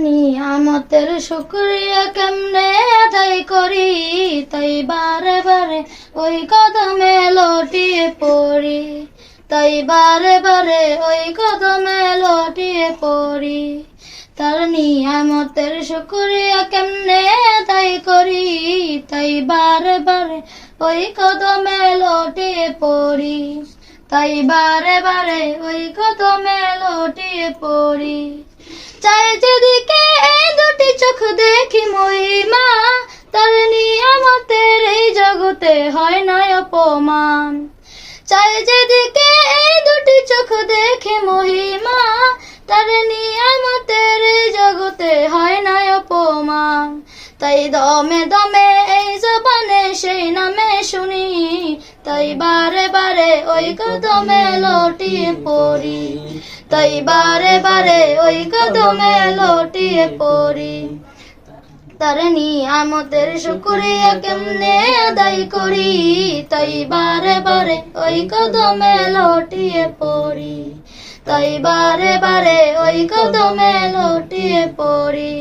নিয়ামতের শুক্রিয়া কেমনে আদায় করি, তাই বারে বারে ওই কদমে লটিয়ে পড়ি। তাই বারে বারে ওই কদমে লটিয়ে পড়ি। তার নিয়ামতের শুক্রিয়া কেমনে আদায় করি, তাই বারে বারে ওই কদমে লটিয়ে পড়ি। তাই বারে বারে ওই কদমে লটিয়ে পড়ি। চাই যেদিকে এই দুটি চোখ দেখি মহিমা, তার নিয়ামতের এই জগতে হয় না অপমান। চাই যেদিকে এই দুটি চোখ দেখি মহিমা, তার নিয়ামতের এই জগতে হয় না অপমান। তাই দমে দমে এই জবানে সেই নামে শুনি, তাই বারে বারে ওই কদমে লটিয়ে পড়ি। তাই বারে বারে ওই কদমে লটিয়ে পড়ি। তার নিয়ামতের শুক্রিয়া কেমনে আদায় করি? তাই বারে বারে ওই কদমে লটিয়ে পড়ি। তাই বারে বারে ওই কদমে লটিয়ে পড়ি।